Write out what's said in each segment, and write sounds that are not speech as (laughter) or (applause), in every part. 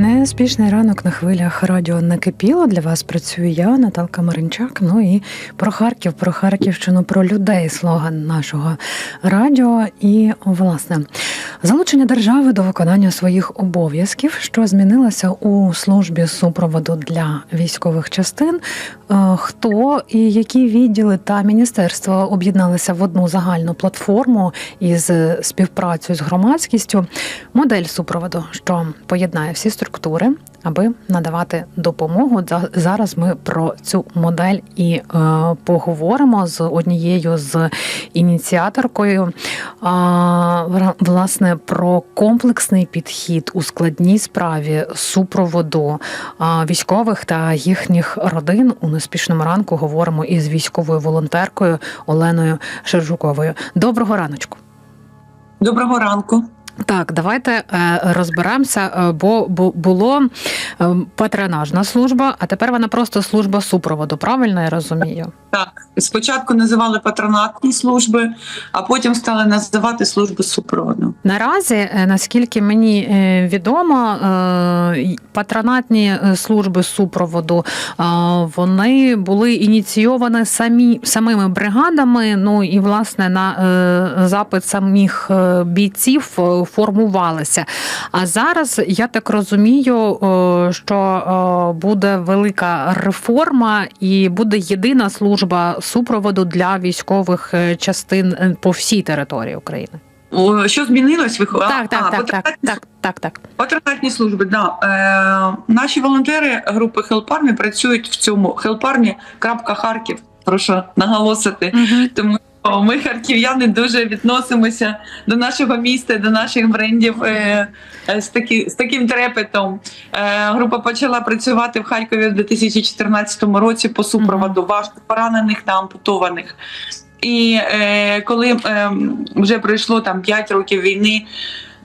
Неспішний ранок на хвилях радіо накипіло. Для вас працюю я, Наталка Маринчак. Ну і про Харків, про Харківщину, про людей слоган нашого радіо. І власне залучення держави до виконання своїх обов'язків, що змінилося у службі супроводу для військових частин. Е, Хто і які відділи та міністерства об'єдналися в одну загальну платформу із співпрацею з громадськістю, модель супроводу, що поєднає всі структури, аби надавати допомогу. За- Зараз ми про цю модель і е, поговоримо з однією з ініціаторкою. Власне про комплексний підхід у складній справі супроводу військових та їхніх родин у неспішному ранку говоримо із військовою волонтеркою Оленою Шержуковою. Доброго раночку. Доброго ранку. Так, давайте е, розберемося, е, бо було е, патронажна служба, а тепер вона просто служба супроводу. Правильно я розумію? Так, спочатку називали патронатні служби, а потім стали називати служби супроводу. Наразі, наскільки мені відомо, патронатні служби супроводу вони були ініційовані самі самими бригадами. Ну і власне на запит самих бійців формувалися. А зараз я так розумію, е, що е, буде велика реформа і буде єдина служба супроводу для військових е, частин по всій території України. Що змінилось? Ви Так, так, так, так, так, так, так. патронатні служби. Да. Е, наші волонтери групи Хелпармі працюють в цьому Хелпармі. Крапка Харків. Прошу наголосити. Тому що ми, харків'яни, дуже відносимося до нашого міста, до наших брендів е, е, з, такі, з таким трепетом. Е, група почала працювати в Харкові в 2014 році по супроводу важко поранених та ампутованих. І е, коли е, вже пройшло там 5 років війни.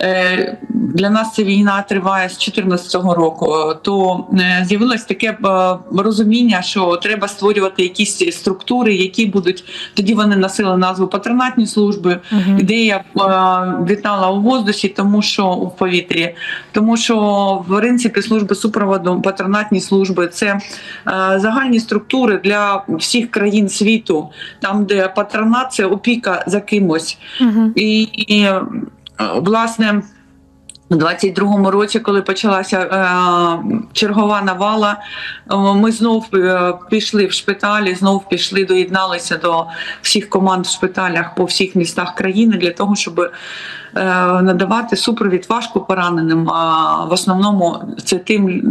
Е, Для нас ця війна триває з 2014 року. То е, з'явилось таке е, розуміння, що треба створювати якісь структури, які будуть тоді вони носили назву патронатні служби. Мгм. Ідея вітала у воздусі, тому що у повітрі, тому що в принципі служби супроводу, патронатні служби це загальні структури для всіх країн світу, там де патронат це опіка за кимось. Мгм. І, і власне. У 22-му році, коли почалася е, чергова навала, е, ми знов е, пішли в шпиталі, знов пішли, доєдналися до всіх команд в шпиталях по всіх містах країни для того, щоб е, надавати супровід важко пораненим. А в основному це тим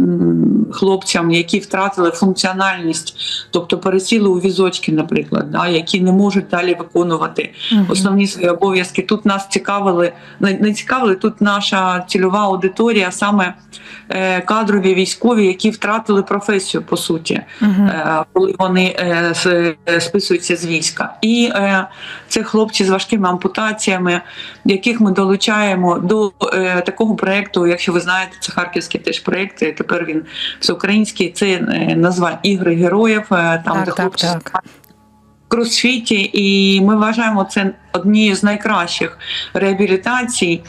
хлопцям, які втратили функціональність, тобто пересіли у візочки, наприклад, да, які не можуть далі виконувати основні свої обов'язки. Тут нас цікавили, не цікавили, тут наша цільова аудиторія, саме е, кадрові військові, які втратили професію по суті, е, коли вони е, е, списуються з війська. І е, це хлопці з важкими ампутаціями, яких ми долучаємо до е, такого проєкту, якщо ви знаєте, це харківський теж проєкт. Тепер він всеукраїнський. Це е, назва Ігри героїв. е, Там Так, де так, хлопці так. кросфіті, і ми вважаємо це однією з найкращих реабілітацій.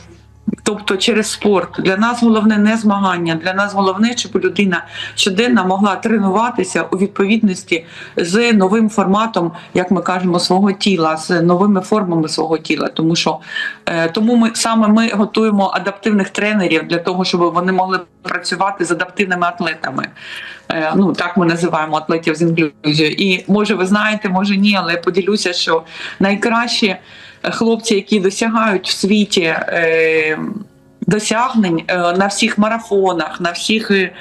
Тобто через спорт для нас головне не змагання. Для нас головне, щоб людина щоденно могла тренуватися у відповідності з новим форматом, як ми кажемо, свого тіла, з новими формами свого тіла. Тому що е, тому ми саме ми готуємо адаптивних тренерів для того, щоб вони могли працювати з адаптивними атлетами. Е, Ну так ми називаємо атлетів з інклюзією. І може ви знаєте, може ні, але поділюся, що найкращі хлопці, які досягають в світі. Е, Досягнень е, на всіх марафонах, на всіх е,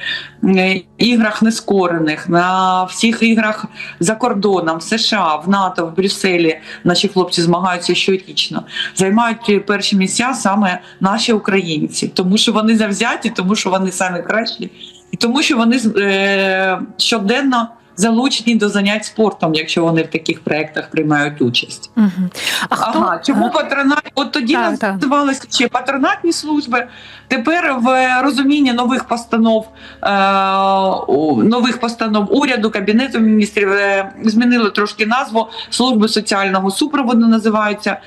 іграх нескорених, на всіх іграх за кордоном, в США, в НАТО, в Брюсселі наші хлопці змагаються щорічно. Займають перші місця саме наші українці, тому що вони завзяті, тому що вони самі кращі, і тому що вони щоденно залучені до занять спортом, якщо вони в таких проєктах приймають участь. Мгм. А хто Ага, чому патронат? От тоді Так, так. називалися ще патронатні служби. Тепер в розумінні нових постанов е, нових постанов уряду, кабінету міністрів е, змінили трошки назву служби соціального супроводу. Називаються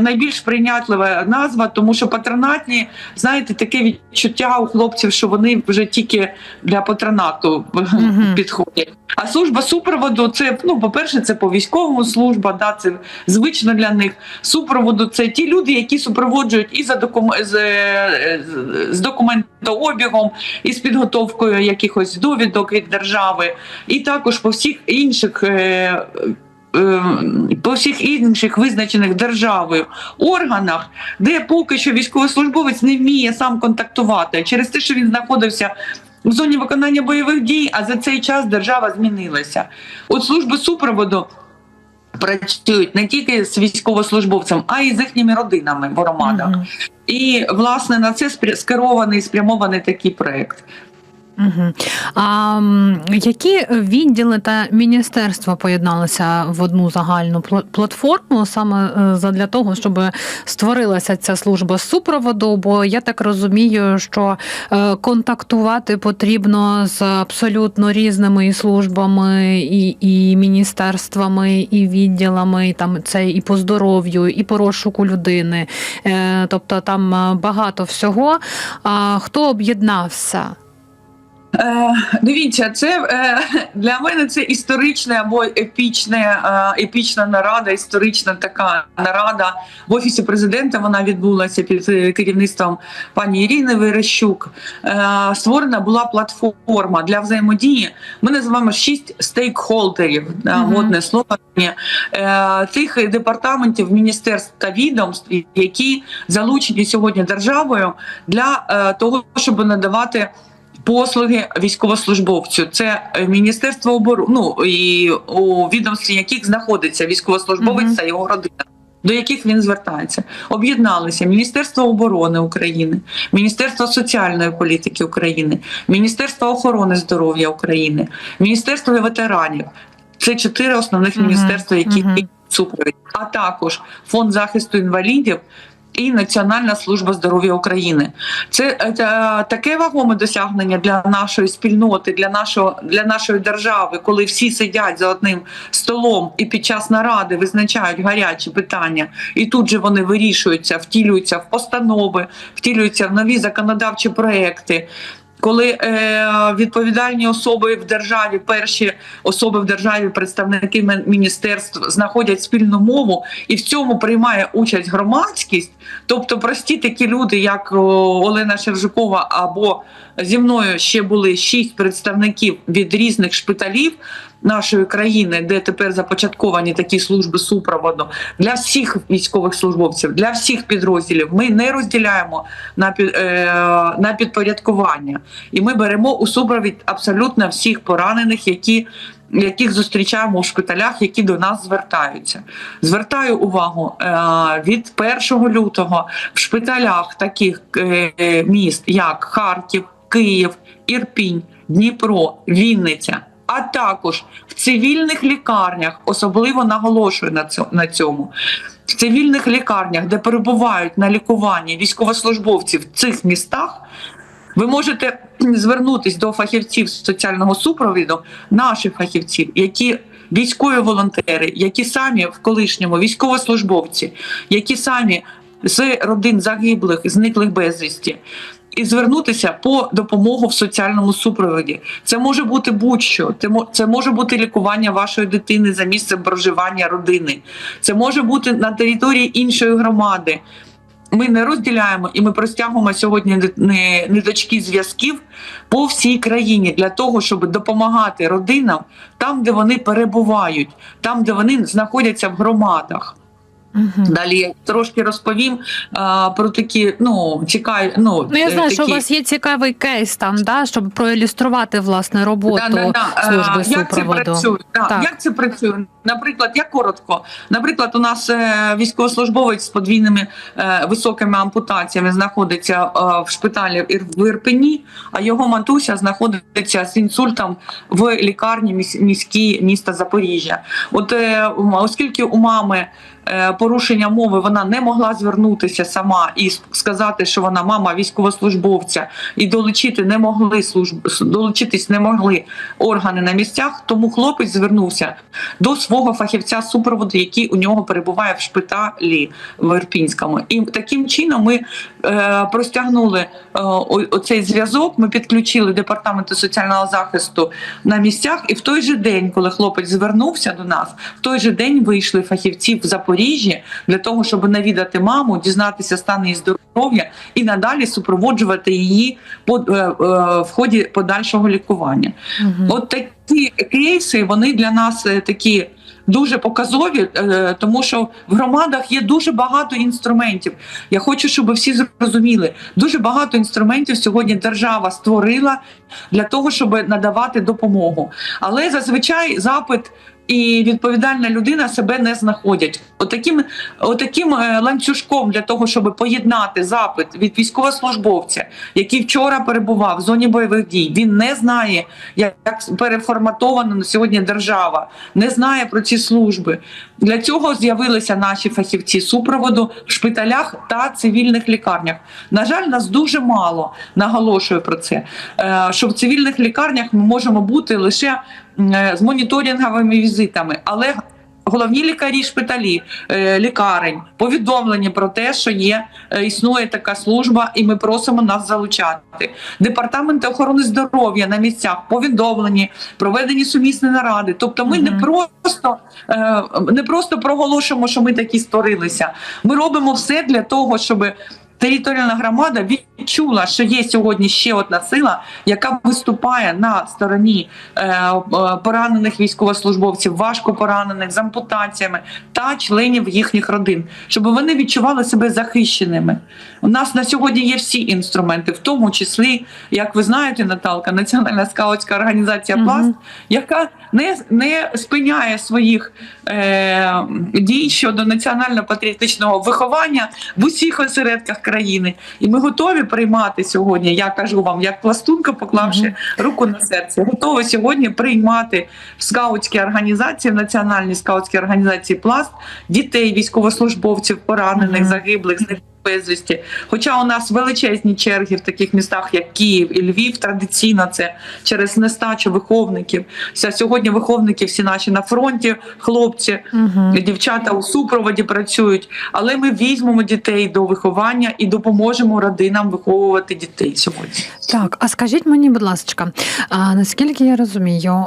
найбільш прийнятлива назва, тому що патронатні, знаєте, таке відчуття у хлопців, що вони вже тільки для патронату Мгм. підходять. А служба супроводу це ну, по-перше, це по військовому служба, да, це звично для них. Супроводу це ті люди, які супроводжують і за докум... е, з- з документообігом, і з підготовкою якихось довідок від держави, і також по всіх інших. Е, е, По всіх інших визначених державою органах, де поки що військовослужбовець не вміє сам контактувати через те, що він знаходився в зоні виконання бойових дій, а за цей час держава змінилася. От служби супроводу працюють не тільки з військовослужбовцем, а й з їхніми родинами в громадах. Мгм. І власне на це скерований спрямований такий проект. Угу. А які відділи та міністерства поєдналися в одну загальну пл- платформу саме е, задля того, щоб створилася ця служба супроводу? Бо я так розумію, що е, контактувати потрібно з абсолютно різними і службами, і, і міністерствами, і відділами, і там це і по здоров'ю, і по розшуку людини. Е, Тобто там багато всього. А хто об'єднався? Е, дивіться, це е, для мене це історичне або епічне, е, епічна нарада, історична така нарада в офісі президента. Вона відбулася під керівництвом пані Ірини Верещук. Е, створена була платформа для взаємодії. Ми називаємо шість стейкхолдерів. Мгм. Модне слово е, тих департаментів, міністерств та відомств, які залучені сьогодні державою для е, того, щоб надавати. Послуги військовослужбовцю це е, міністерство оборони, ну і у відомстві яких знаходиться військовослужбовець Мгм. та його родина, до яких він звертається. Об'єдналися Міністерство оборони України, Міністерство соціальної політики України, Міністерство охорони здоров'я України, Міністерство ветеранів. Це чотири основних міністерства, які Мгм. супровід, а також фонд захисту інвалідів. І Національна служба здоров'я України це, е, таке вагоме досягнення для нашої спільноти, для нашого для нашої держави, коли всі сидять за одним столом і під час наради визначають гарячі питання, і тут же вони вирішуються, втілюються в постанови, втілюються в нові законодавчі проекти. Коли е, відповідальні особи в державі, перші особи в державі, представники міністерств знаходять спільну мову, і в цьому приймає участь громадськість, тобто прості такі люди, як Олена Шевжукова, або зі мною ще були шість представників від різних шпиталів нашої країни, де тепер започатковані такі служби супроводу для всіх військових службовців, для всіх підрозділів. Ми не розділяємо на е, на підпорядкування, і ми беремо у супровід абсолютно всіх поранених, які. Яких зустрічаємо в шпиталях, які до нас звертаються, звертаю увагу е, від 1 лютого в шпиталях таких е, міст, як Харків, Київ, Ірпінь, Дніпро, Вінниця, а також в цивільних лікарнях, особливо наголошую на цьому. В цивільних лікарнях, де перебувають на лікуванні військовослужбовці в цих містах, ви можете звернутись до фахівців соціального супровіду, наших фахівців, які військові волонтери, які самі в колишньому військовослужбовці, які самі з родин загиблих, зниклих безвісті. І звернутися по допомогу в соціальному супроводі. Це може бути будь-що. Це може бути лікування вашої дитини за місцем проживання родини. Це може бути на території іншої громади. Ми не розділяємо і ми простягуємо сьогодні ниточки зв'язків по всій країні для того, щоб допомагати родинам там, де вони перебувають, там, де вони знаходяться в громадах. Угу. Далі я трошки розповім а, про такі ну цікаві. Ну, Ну, я е, знаю, що у вас є цікавий кейс там, да, щоб проілюструвати власне роботу Да-да-да. служби Е, Як це працює? Да, Так. Як це працює? Наприклад, я коротко. Наприклад, у нас е, військовослужбовець з подвійними е, високими ампутаціями знаходиться е, в шпиталі в Ірпені, а його матуся знаходиться з інсультом в лікарні міс- міській міста Запоріжжя. От е, оскільки у мами порушення мови вона не могла звернутися сама і сказати, що вона мама військовослужбовця, і долучити не могли служб долучитись не могли органи на місцях. Тому хлопець звернувся до свого фахівця супроводу, який у нього перебуває в шпиталі в Ірпінському. І таким чином ми е, простягнули е, оцей зв'язок. Ми підключили департаменту соціального захисту на місцях. І в той же день, коли хлопець звернувся до нас, в той же день вийшли фахівці в Запоріжжі для того, щоб навідати маму, дізнатися стан її здоров'я і надалі супроводжувати її по е, е, в ході подальшого лікування. Мгм. От такі кейси вони для нас е, такі. Дуже показові, тому що в громадах є дуже багато інструментів. Я хочу, щоб всі зрозуміли, дуже багато інструментів сьогодні держава створила для того, щоб надавати допомогу. Але зазвичай запит і відповідальна людина себе не знаходять. Отаким, отаким е, ланцюжком для того, щоб поєднати запит від військовослужбовця, який вчора перебував в зоні бойових дій. Він не знає, як переформатована на сьогодні держава, не знає про ці служби. Для цього з'явилися наші фахівці супроводу в шпиталях та цивільних лікарнях. На жаль, нас дуже мало наголошую про це. е, Що в цивільних лікарнях ми можемо бути лише з моніторинговими візитами, але головні лікарі шпиталі, е, лікарень повідомлені про те, що є е, існує така служба, і ми просимо нас залучати. Департаменти охорони здоров'я на місцях повідомлені, проведені сумісні наради. Тобто, ми не просто е, не просто проголошуємо, що ми такі створилися. Ми робимо все для того, щоб. Територіальна громада відчула, що є сьогодні ще одна сила, яка виступає на стороні е, е, поранених військовослужбовців, важко поранених з ампутаціями та членів їхніх родин, щоб вони відчували себе захищеними. У нас на сьогодні є всі інструменти, в тому числі, як ви знаєте, Наталка, Національна скаутська організація. Пласт, яка не, не спиняє своїх е, дій щодо національно-патріотичного виховання в усіх осередках країни. І ми готові приймати сьогодні. Я кажу вам, як пластунка, поклавши руку на серце, готові сьогодні приймати в скаутські організації, в національній скаутській організації Пласт дітей, військовослужбовців, поранених, загиблих, безвісті. Хоча у нас величезні черги в таких містах, як Київ і Львів, традиційно це через нестачу виховників. Сьогодні виховники всі наші на фронті, хлопці, Мгм. дівчата у супроводі працюють. Але ми візьмемо дітей до виховання і допоможемо родинам виховувати дітей сьогодні. Так, а скажіть мені, будь ласка, а, наскільки я розумію,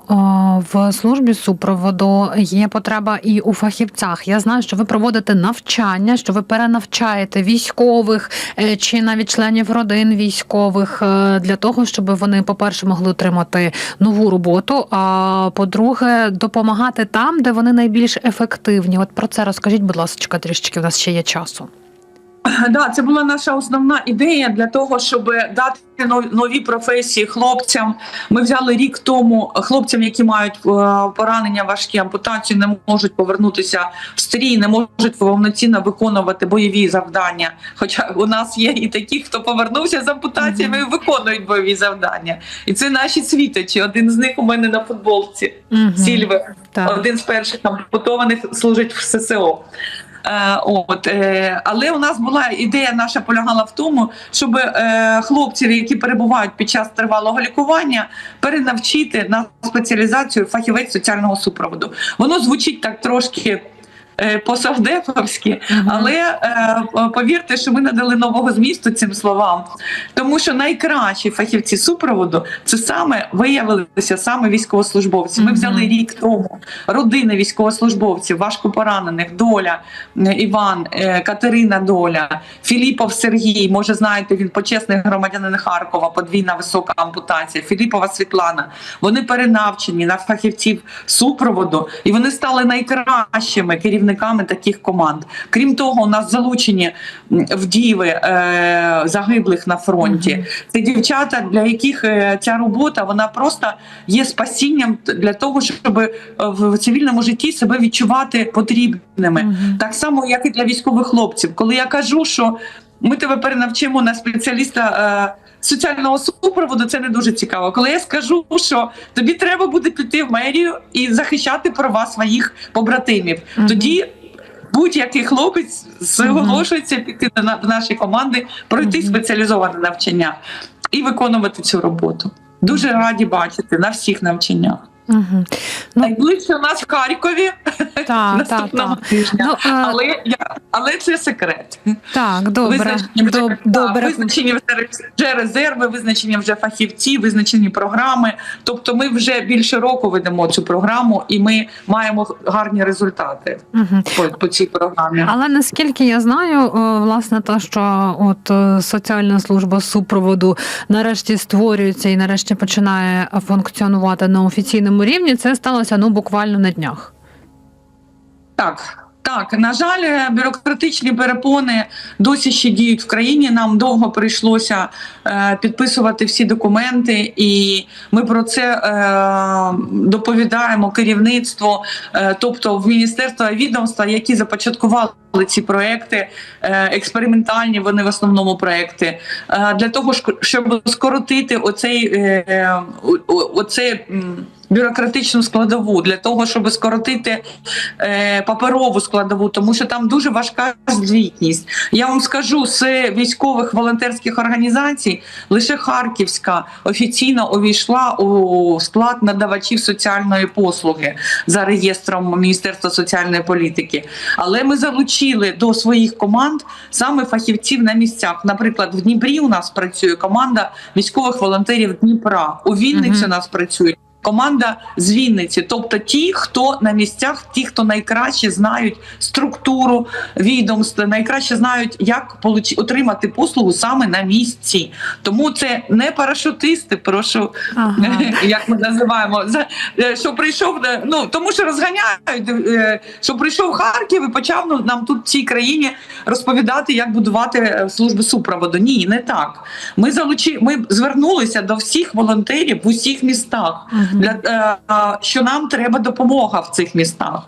в службі супроводу є потреба і у фахівцях. Я знаю, що ви проводите навчання, що ви перенавчаєте військових е, чи навіть членів родин військових е, для того, щоб вони, по-перше, могли отримати нову роботу. А по-друге, допомагати там, де вони найбільш ефективні. От про це розкажіть, будь ласка, трішечки. в нас ще є часу. Да, це була наша основна ідея для того, щоб дати нові професії хлопцям. Ми взяли рік тому хлопцям, які мають е, поранення важкі ампутації, не можуть повернутися в стрій, не можуть повноцінно виконувати бойові завдання. Хоча у нас є і такі, хто повернувся з ампутаціями і виконують бойові завдання. І це наші світочі. Один з них у мене на футболці. Так. Один з перших ампутованих служить в ССО. Е, от, е, але у нас була ідея наша полягала в тому, щоб е, хлопців, які перебувають під час тривалого лікування, перенавчити на спеціалізацію фахівець соціального супроводу. Воно звучить так трошки. Е, але е, повірте, що ми надали нового змісту цим словам, тому що найкращі фахівці супроводу це саме виявилися саме військовослужбовці. Ми взяли рік тому родини військовослужбовців, важко поранених, доля е, Іван, е, Катерина Доля, Філіпов Сергій. Може, знаєте, він почесний громадянин Харкова, подвійна висока ампутація. Філіпова Світлана. Вони перенавчені на фахівців супроводу, і вони стали найкращими керівниками таких команд. Крім того, у нас залучені вдіви е, загиблих на фронті. Це дівчата, для яких е, ця робота вона просто є спасінням для того, щоб е, в цивільному житті себе відчувати потрібними. Так само, як і для військових хлопців. Коли я кажу, що ми тебе перенавчимо на спеціаліста. е, Соціального супроводу це не дуже цікаво. Коли я скажу, що тобі треба буде піти в мерію і захищати права своїх побратимів, Мгм. тоді будь-який хлопець зголошується піти до нашої команди, пройти спеціалізоване навчання і виконувати цю роботу. Дуже раді бачити на всіх навчаннях. Угу. Ну, Найближче у нас в Харкові так, (laughs) наступного так. тижня. Ну, а, Але я але це секрет. так, добре. Визначені вже, Доб- добре. визначені вже резерви, визначені вже фахівці, визначені програми. Тобто, ми вже більше року ведемо цю програму, і ми маємо гарні результати Мгм. по, по цій програмі. Але наскільки я знаю, власне, те, що от е, соціальна служба супроводу нарешті створюється і нарешті починає функціонувати на офіційному рівні, це сталося ну буквально на днях. Так. Так, на жаль, бюрократичні перепони досі ще діють в країні. Нам довго прийшлося е, підписувати всі документи, і ми про це е, доповідаємо керівництву, е, тобто в міністерства відомства, які започаткували ці проекти, е, експериментальні вони в основному проекти, е, для того, щоб скоротити оцей, е, оцей бюрократичну складову, для того, щоб скоротити е, паперову складову, тому що там дуже важка звітність. Я вам скажу, з військових волонтерських організацій лише Харківська офіційно увійшла у склад надавачів соціальної послуги за реєстром Міністерства соціальної політики. Але ми залучили до своїх команд саме фахівців на місцях. Наприклад, в Дніпрі у нас працює команда військових волонтерів Дніпра. У Вінниці Мгм. у нас працює команда з Вінниці, тобто ті, хто на місцях, ті, хто найкраще знають структуру відомств, найкраще знають, як отримати послугу саме на місці. Тому це не парашутисти, прошу Ага. (laughs) як ми називаємо, е, що прийшов, е, ну тому що розганяють, е, що прийшов Харків і почав ну, нам тут в цій країні розповідати, як будувати служби супроводу. Ні, не так. Ми залучи, ми звернулися до всіх волонтерів в усіх містах. Мгм. Для е, е, що нам треба допомога в цих містах.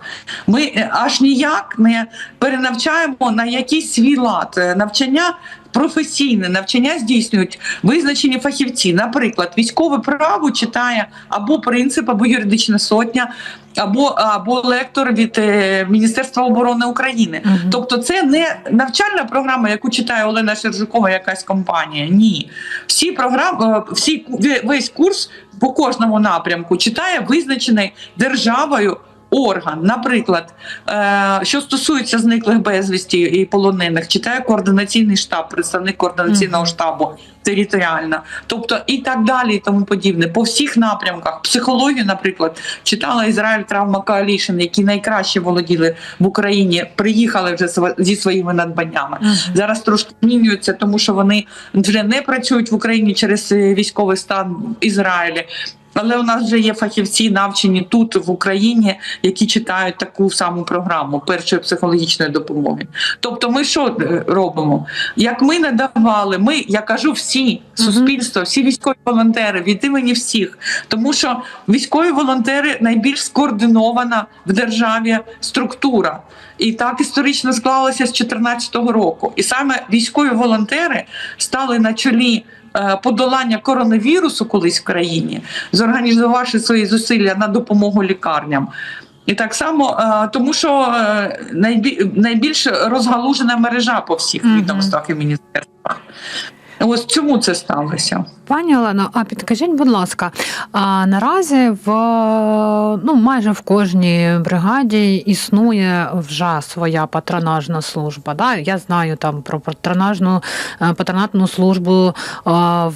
Ми е, аж ніяк не перенавчаємо на якийсь свій лад навчання. Професійне навчання здійснюють визначені фахівці. Наприклад, військове право читає або принцип, або юридична сотня, або, або лектор від е, Міністерства оборони України. Мгм. Тобто, це не навчальна програма, яку читає Олена Шержукова, якась компанія. Ні, всі програми, е, всі ве- весь курс по кожному напрямку читає визначений державою. Орган, наприклад, е, що стосується зниклих безвісті і полонених, читає координаційний штаб, представник координаційного штабу територіально, тобто і так далі, і тому подібне. По всіх напрямках, психологію, наприклад, читала Ізраїль Травма Коалішн, які найкраще володіли в Україні, приїхали вже зі своїми надбаннями. Зараз трошки змінюються, тому що вони вже не працюють в Україні через е, військовий стан Ізраїлі. Але у нас вже є фахівці, навчені тут в Україні, які читають таку саму програму першої психологічної допомоги. Тобто, ми що е, робимо? Як ми надавали, ми, я кажу, всі суспільство, всі військові волонтери від імені всіх, тому що військові волонтери найбільш скоординована в державі структура. І так історично склалося з 2014 року. І саме військові волонтери стали на чолі. Е, Подолання коронавірусу колись в країні, зорганізувавши свої зусилля на допомогу лікарням. І так само, е, тому що е, найбільш розгалужена мережа по всіх відомствах і міністерствах. Ось чому це сталося? Пані Олено, а підкажіть, будь ласка, а наразі в ну майже в кожній бригаді існує вже своя патронажна служба. Да? Я знаю там про патронажну е, патронатну службу е,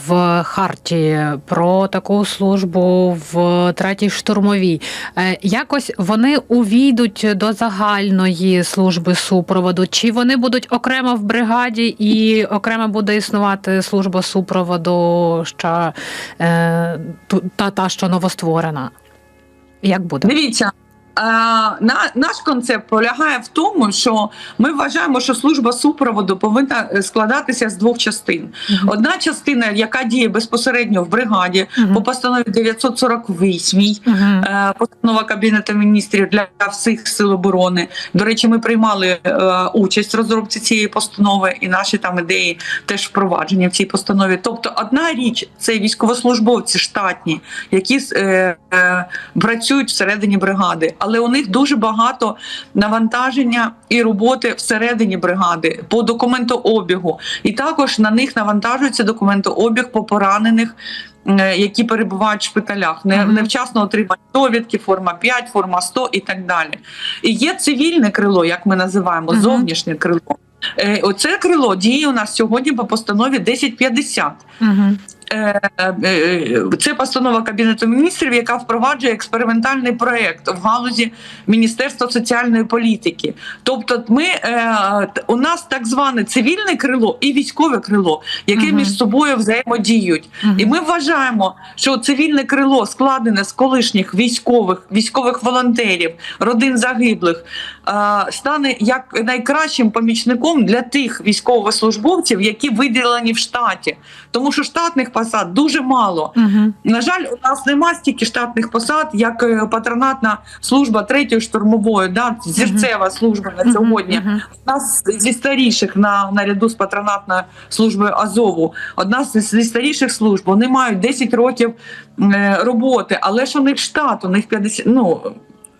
в Харті, про таку службу в третій штурмовій. Е, Якось вони увійдуть до загальної служби супроводу, чи вони будуть окремо в бригаді і окремо буде існувати служба супроводу ще е, та, та, що новостворена? Як буде? Дивіться. Е, На, наш концепт полягає в тому, що ми вважаємо, що служба супроводу повинна е, складатися з двох частин. Одна частина, яка діє безпосередньо в бригаді, по постанові 948 Мгм. Е, Постанова Кабінету міністрів для всіх сил оборони. До речі, ми приймали участь в розробці цієї постанови, і наші там ідеї теж впроваджені в цій постанові. Тобто, одна річ це військовослужбовці штатні, які працюють всередині бригади. Але у них дуже багато навантаження і роботи всередині бригади по документообігу. І також на них навантажується документообіг по поранених. е, Які перебувають в шпиталях, не, невчасно отримані довідки, форма 5, форма 100 і так далі. І є цивільне крило, як ми називаємо, зовнішнє крило. Е, Оце крило діє у нас сьогодні по постанові 1050. Угу. Е, е, Це постанова Кабінету міністрів, яка впроваджує експериментальний проект в галузі Міністерства соціальної політики. Тобто, ми е, у нас так зване цивільне крило і військове крило, яке Мгм. між собою взаємодіють. І ми вважаємо, що цивільне крило складене з колишніх військових, військових волонтерів, родин загиблих, е, стане як найкращим помічником для тих військовослужбовців, які виділені в штаті, тому що штатних посад дуже мало. Угу. На жаль, у нас нема стільки штатних посад, як е, патронатна служба третьої штурмової, да, зірцева служба на сьогодні. У нас зі старіших на наряду з патронатною службою Азову. Одна зі старіших служб. Вони мають 10 років е, роботи, але ж у них штат, у них 50, ну.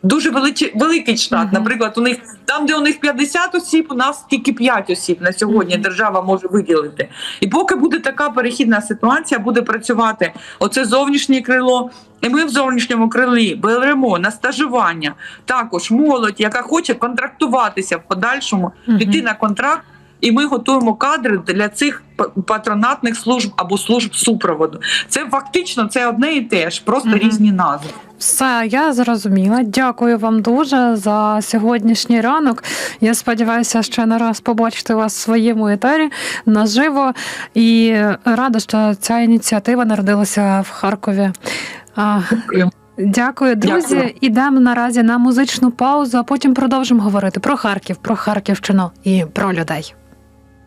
Дуже великий, великий штат. Мгм. Наприклад, у них там, де у них 50 осіб, у нас тільки 5 осіб на сьогодні Мгм. держава може виділити. І поки буде така перехідна ситуація, буде працювати оце зовнішнє крило. І ми в зовнішньому крилі беремо на стажування також молодь, яка хоче контрактуватися в подальшому, Мгм. піти на контракт. І ми готуємо кадри для цих патронатних служб або служб супроводу. Це фактично це одне і те ж, просто Мгм. різні назви. Все, я зрозуміла. Дякую вам дуже за сьогоднішній ранок. Я сподіваюся, ще не раз побачити вас в своєму етері наживо. І рада, що ця ініціатива народилася в Харкові. Дякую. Дякую, друзі. Дякую. Ідемо наразі на музичну паузу, а потім продовжимо говорити про Харків, про Харківщину і про людей.